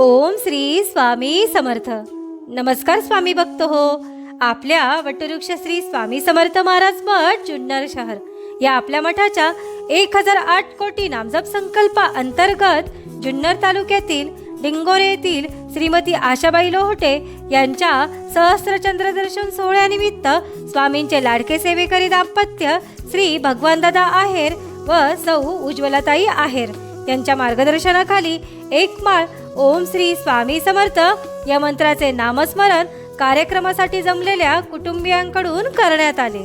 ओम श्री स्वामी समर्थ. नमस्कार स्वामी भक्त हो. आपल्या वटवृक्ष श्री स्वामी समर्थ महाराज मठ जुन्नर शहर. या आपल्या मठाच्या एक हजार आठ कोटी नामजप संकल्पा अंतर्गत जुन्नर तालुक्यातील डिंगोरे येथील श्रीमती आशाबाई लोहोटे यांच्या सहस्त्रचंद्र दर्शन सोहळ्यानिमित्त स्वामींचे लाडके सेवेकरी दाम्पत्य श्री भगवानदादा आहेर व सौ उज्ज्वलताई आहेर. यांच्या मार्गदर्शनाखाली एक माळ ओम श्री स्वामी समर्थ या मंत्राचे नामस्मरण कार्यक्रमासाठी जमलेल्या कुटुंबियांकडून करण्यात आले.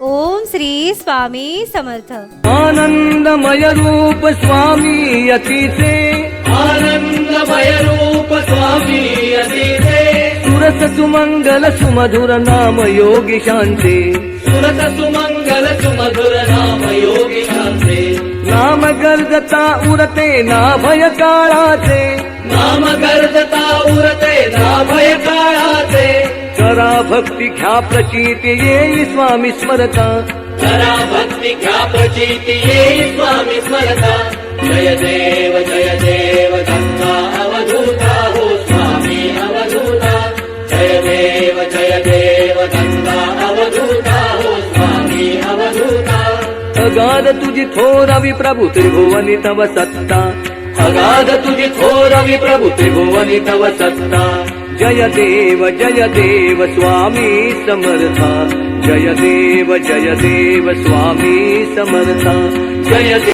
ఓం శ్రీ స్వామి సమర్థ. ఆనందమయ రూప స్వామి అతిథే. ఆనందమయ రూప స్వామి అతిథే. సురస సుమంగళ సుమధుర నామ యోగి శాంతి. సురస సుమంగళ సుమధుర నామ యోగి శాంతి. నామ గర్గత ఉరతే నా భయ కాళాతే. నామ గర్గ भक्ती घ्या प्रचिती येई स्वामी स्मरता. करा भक्ती घ्या प्रचिती येई स्वामी स्मरता. जय देव जय देव गंगा अवधूता हो स्वामी अवधूता. जय देव जय देव गंगा अवधूता हो स्वामी अवधूता. अगाध तुझी थोरावी प्रभू त्रिभुवनी तव सत्ता. अगाध तुझी थोरवी प्रभु त्रिभुवनी तव सत्ता. जय देव जय देव स्वामी समर्था। जय देव जय देव स्वामी समर्था। जय